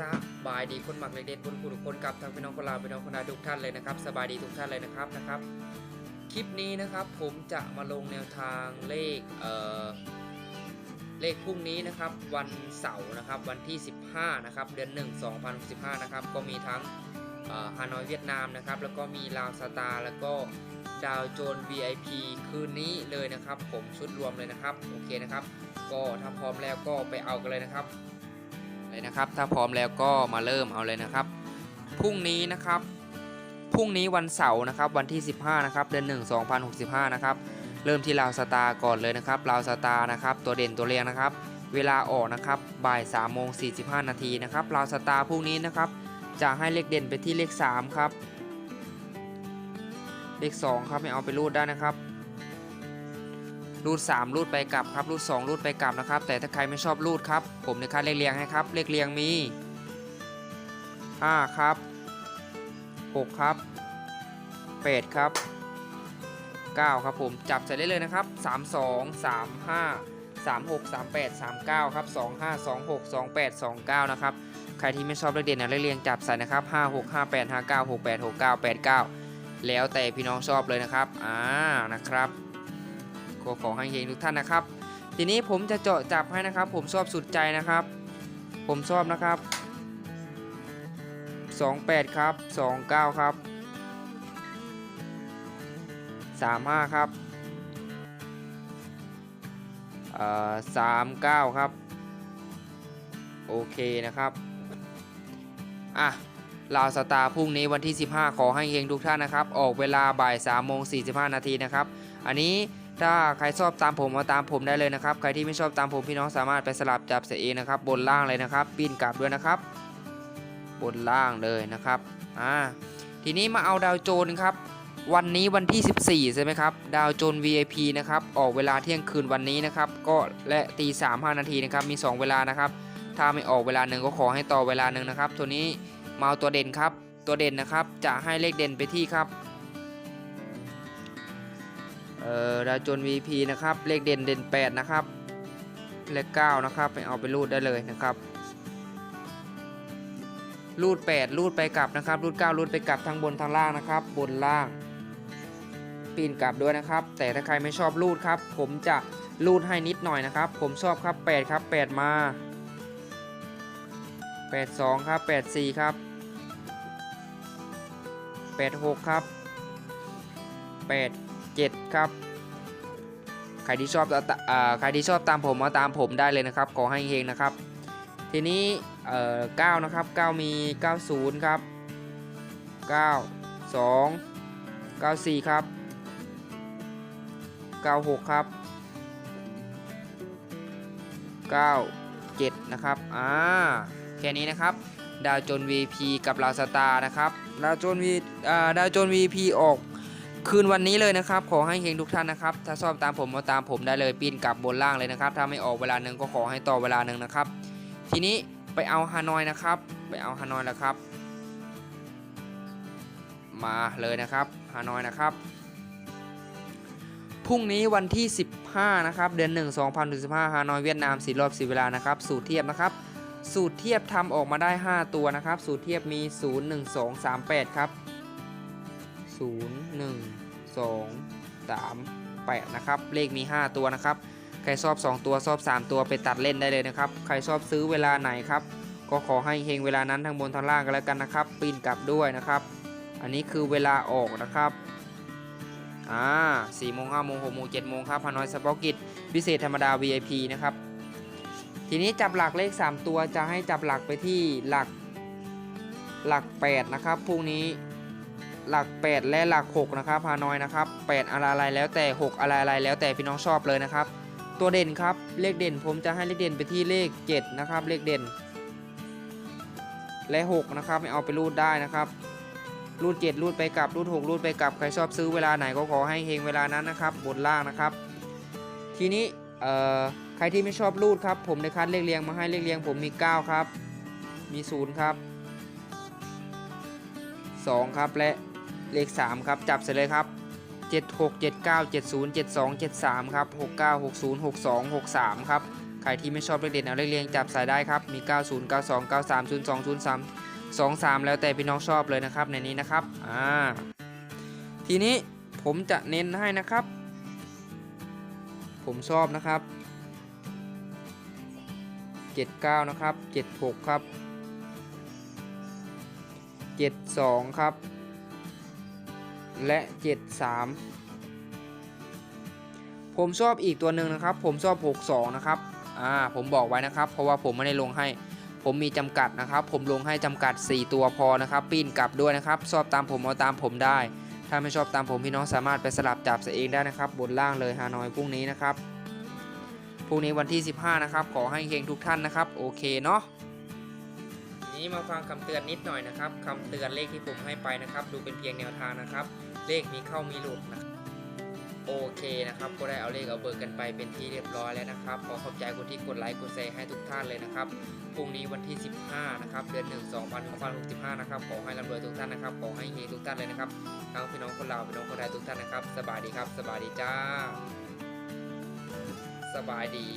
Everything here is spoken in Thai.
สบายดีคนหมักเล็กๆคนผู้ทุกคนกับทั้งพี่น้องคนลาวพี่น้องคนไทยทุกท่านเลยนะครับ สบายดีทุกท่านเลยนะครับนะครับ คลิปนี้นะครับผมจะมาลงแนวทางเลขเอ่อเลขพรุ่งนี้นะครับ วันเสาร์นะครับวันที่ 15นะครับเดือน 1 2065นะครับก็มีทั้งฮานอยเวียดนามนะครับแล้วก็มีลาวสตาร์แล้วก็ดาวโจน VIP คืนนี้เลยนะครับ ผมชุดรวมเลยนะครับโอเคนะครับ ก็ถ้าพร้อมแล้วก็ไปเอากันเลยนะครับ เลยนะครับ ถ้าพร้อมแล้วก็มาเริ่มเอาเลยนะครับ พรุ่งนี้นะครับ พรุ่งนี้วันเสาร์นะครับ วันที่ 15 นะครับ เดือน1 2065 นะครับ เริ่มที่ลาวสตาร์ก่อนเลยนะครับลาวสตาร์นะครับ ตัวเด่นตัวเรียงนะครับ เวลาออกนะครับ บ่าย3โมง45 นาทีนะครับลาวสตาร์พรุ่งนี้นะครับ จะให้เลขเด่นไปที่เลข 3 ครับ เลข 2 ครับไม่เอาไปรูดได้นะครับ รูด3รูดไปกลับครับรูด2รูดไปกลับนะครับ แต่ถ้าใครไม่ชอบรูดครับ ผมในคัดเลขเรียงให้ครับ เลขเรียงมี 5 ครับ 6 ครับ 8 ครับ 9 ครับผมจับใส่ได้เลยนะครับ 32 35 36 38 39 ครับ 25 26 28 29 นะครับ ใครที่ไม่ชอบเลขเด่นนะเลขเรียงจับใส่นะครับ 5 6 5 8 5 9 6 8 6 9 8 9 แล้วแต่พี่น้องชอบเลยนะครับ อ่า นะครับ ก็ขอให้เฮงทุกท่านนะครับ ทีนี้ผมจะเจาะจับให้นะครับ ผมชอบสุดใจนะครับ ผมชอบนะครับ 28 ครับ 29 ครับ 35 ครับเอ่อ39 ครับ โอเคนะครับอะลาวสตาร์พรุ่งนี้วันที่ 15 ขอให้เฮงทุกท่านนะครับ ออกเวลาบ่าย3โมง45 นาทีนะครับ อันนี้ ถ้าใครชอบตามผมมาตามผมได้เลยนะครับ ใครที่ไม่ชอบตามผมพี่น้องสามารถไปสลับจับเสียเองนะครับ บนล่างเลยนะครับ ปีนกลับด้วยนะครับ บนล่างเลยนะครับ อ่า ทีนี้มาเอาดาวโจนครับ วันนี้วันที่ 14 ใช่ไหมครับ ดาวโจน VIP นะครับ ออกเวลาเที่ยงคืนวันนี้นะครับ ก็และตี3 5นาทีนะครับ มี 2 เวลานะครับ ถ้าไม่ออกเวลาหนึ่งก็ขอให้ต่อเวลาหนึ่งนะครับ ตัวนี้มาเอาตัวเด่นครับ ตัวเด่นนะครับ จะให้เลขเด่นไปที่ครับ เอ่อดาวโจน VP นะครับ เลขเด่นเด่น 8 นะครับ เลข 9 นะครับ ไปเอาไปรูดได้เลยนะครับ รูด 8 รูดไปกลับนะครับ รูด 9 รูดไปกลับทั้งบนทั้งล่างนะครับ บนล่าง ปีนกลับด้วยนะครับ แต่ถ้าใครไม่ชอบรูดครับ ผมจะรูดให้นิดหน่อยนะครับ ผมชอบครับ 8 ครับ 8 มา 82 ครับ 84 ครับ 86 ครับ 87ครับ ใครที่ชอบอ่าใครที่ชอบตามผมมาตามผมได้เลยนะครับ ขอให้เฮงนะครับ ทีนี้เอ่อ9นะครับ 9 มี 90 ครับ 9 2 94 ครับ 96 ครับ 97 นะครับ อ่า แค่นี้นะครับ ดาวโจน VP กับลาวสตาร์นะครับ ดาวโจน V อ่าดาวโจน VP ออก คืนวันนี้เลยนะครับ ขอให้เฮงทุกท่านนะครับ ถ้าชอบตามผมมาตามผมได้เลยปีนกลับบนล่างเลยนะครับ ถ้าไม่ออกเวลาหนึ่งก็ขอให้ต่อเวลาหนึ่งนะครับ ทีนี้ไปเอาฮานอยนะครับ ไปเอาฮานอยแล้วครับ มาเลยนะครับฮานอยนะครับพรุ่งนี้วันที่ 15 นะครับ เดือน 1 2015ฮานอยเวียดนามสีรอบสีเวลานะครับ สูตรเทียบนะครับ สูตรเทียบทำออกมาได้ 5 ตัวนะครับ สูตรเทียบมี 0 1 2 3 8 ครับ 0 1 2 3 8นะครับ เลขมี 5 ตัวนะครับ ใครชอบ 2 ตัวชอบ 3 ตัวไปตัดเล่นได้เลยนะครับ ใครชอบซื้อเวลาไหนครับ ก็ขอให้เฮงเวลานั้นทั้งบนทั้งล่างกันแล้วกันนะครับ ปีนกลับด้วยนะครับ อันนี้คือเวลาออกนะครับ อ่าสี่โมงห้าโมงหกโมงเจ็ดโมงครับฮานอยสปอกิตพิเศษธรรมดา VIP นะครับ ทีนี้จับหลักเลข 3 ตัวจะให้จับหลักไปที่หลักหลัก 8 นะครับพรุ่งนี้ หลัก 8 และหลัก 6 นะครับฮานอยนะครับ 8 อะไรอะไรแล้วแต่ 6 อะไรอะไรแล้วแต่พี่น้องชอบเลยนะครับ ตัวเด่นครับเลขเด่นผมจะให้เลขเด่นไปที่เลข 7 นะครับ เลขเด่น และ 6 นะครับไม่เอาไปรูดได้นะครับรูด 7 รูดไปกลับรูด 6 รูดไปกลับใครชอบซื้อเวลาไหนก็ขอให้เฮงเวลานั้นนะครับบนล่างนะครับ ทีนี้ใครที่ไม่ชอบรูดครับ ผมได้คัดเลขเรียงมาให้เลขเรียง ผมมี 9 ครับ มี 0 ครับ 2 ครับและ เลข 3 ครับ จับเสร็จเลยครับ 7 6 7 9 7 0 7 2 7 3 ครับ 6 9 6 0 6 2 6 3 ครับ ใครที่ไม่ชอบเลขเด่นเอาเลขเรียงจับใส่ได้ครับ มี 90 92 93 02 03 23 แล้วแต่พี่น้องชอบเลยนะครับในนี้นะครับ อ่า ทีนี้ผมจะเน้นให้นะครับ ผมชอบนะครับ 79 นะครับ 76 ครับ 72 ครับ และ 73 ผมชอบอีกตัวหนึ่งนะครับ ผมชอบ 62 นะครับอ่าผมบอกไว้นะครับ เพราะว่าผมไม่ได้ลงให้ ผมมีจำกัดนะครับ ผมลงให้จำกัด 4 ตัวพอนะครับปีนกลับด้วยนะครับ ชอบตามผมเอาตามผมได้ ถ้าไม่ชอบตามผมพี่น้องสามารถไปสลับจับเสเองได้นะครับ บนล่างเลยฮานอยพรุ่งนี้นะครับพรุ่งนี้วันที่ 15 นะครับ ขอให้เฮงทุกท่านนะครับ โอเคเนาะ นี้มาฟังคำเตือนนิดหน่อยนะครับคำเตือนเลขที่ผมให้ไปนะครับ ดูเป็นเพียงแนวทางนะครับ เลขมีเข้ามีหลุดนะโอเคนะครับ ก็ได้เอาเลขเอาเบอร์กันไปเป็นที่เรียบร้อยแล้วนะครับ ขอขอบใจคนที่กดไลค์กดแชร์ให้ทุกท่านเลยนะครับ พรุ่งนี้วันที่ 15 นะครับ เดือน 1 2065นะครับ ขอให้ร่ำรวยทุกท่านนะครับ ขอให้เฮงทุกท่านเลยนะครับ ทั้งพี่น้องคนลาวพี่น้องคนไทยทุกท่านนะครับ สบายดีครับ สบายดีจ้า สบายดี